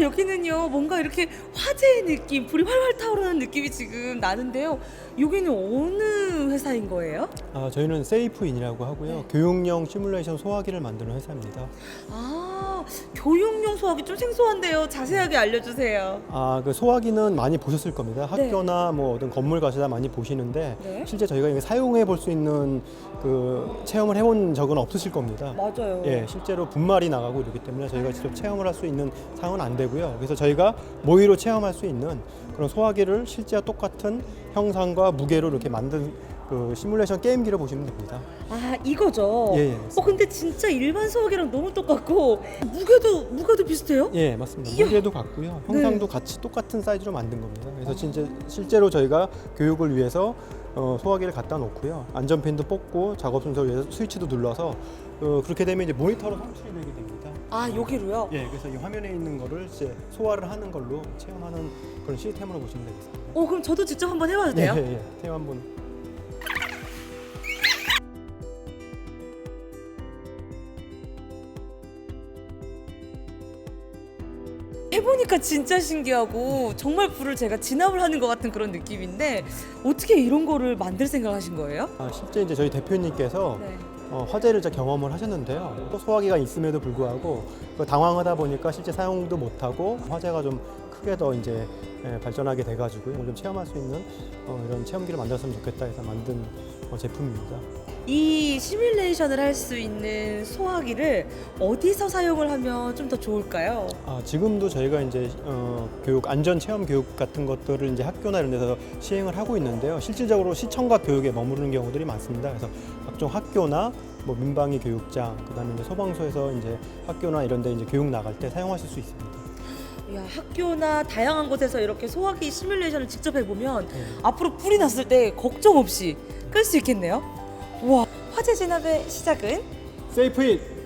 여기는요 뭔가 이렇게 화제의 느낌, 불이 활활 타오르는 느낌이 지금 나는데요. 여기는 어느 회사인 거예요? 아, 저희는 세이프인이라고 하고요. 교육용 시뮬레이션 소화기를 만드는 회사입니다. 아 교육용 소화기 좀 생소한데요. 자세하게 알려주세요. 아, 그 소화기는 많이 보셨을 겁니다. 네. 학교나 뭐 어떤 건물 가시다 많이 보시는데 네. 실제 저희가 이거 사용해 볼 수 있는 그 체험을 해본 적은 없으실 겁니다. 맞아요. 예, 실제로 분말이 나가고 이러기 때문에 저희가 직접 체험을 할 수 있는 상황은 안 되고요. 그래서 저희가 모의로 체험할 수 있는 그런 소화기를 실제와 똑같은 형상과 무게로 이렇게 만든 그 시뮬레이션 게임기를 보시면 됩니다. 아 이거죠. 예, 예. 어 근데 진짜 일반 소화기랑 너무 똑같고 무게도 무게도 비슷해요? 예, 맞습니다. 이야. 무게도 같고요. 형상도 같이 똑같은 사이즈로 만든 겁니다. 그래서 진짜 실제로 저희가 교육을 위해서 어, 소화기를 갖다 놓고요. 안전핀도 뽑고 작업 순서를 위해서 스위치도 눌러서 어, 그렇게 되면 이제 모니터로 송출이 되게 됩니다. 아 여기로요? 예, 그래서 이 화면에 있는 거를 이제 소화를 하는 걸로 체험하는 그런 시스템으로 보시면 되겠습니다. 어 그럼 저도 직접 한번 해봐도 돼요? 예, 예. 체험 한번. 해보니까 진짜 신기하고 정말 불을 제가 진압을 하는 것 같은 그런 느낌인데 어떻게 이런 거를 만들 생각하신 거예요? 아, 실제 이제 저희 대표님께서 네. 어, 화재를 경험을 하셨는데요. 또 소화기가 있음에도 불구하고 그 당황하다 보니까 실제 사용도 못하고 화재가 좀 크게 더 이제 예, 발전하게 돼가지고 좀 체험할 수 있는 어, 이런 체험기를 만들었으면 좋겠다 해서 만든 어, 제품입니다. 이 시뮬레이션을 할 수 있는 소화기를 어디서 사용을 하면 좀 더 좋을까요? 아, 지금도 저희가 이제 어, 교육 안전 체험 교육 같은 것들을 이제 학교나 이런 데서 시행을 하고 있는데요. 실질적으로 시청과 교육에 머무르는 경우들이 많습니다. 그래서 각종 학교나 뭐 민방위 교육장, 그다음에 이제 소방서에서 이제 학교나 이런 데 이제 교육 나갈 때 사용하실 수 있습니다. 야, 학교나 다양한 곳에서 이렇게 소화기 시뮬레이션을 직접 해보면 네. 앞으로 불이 났을 때 걱정 없이 끌 수 있겠네요. 와, 화재 진압의 시작은? 세이프잇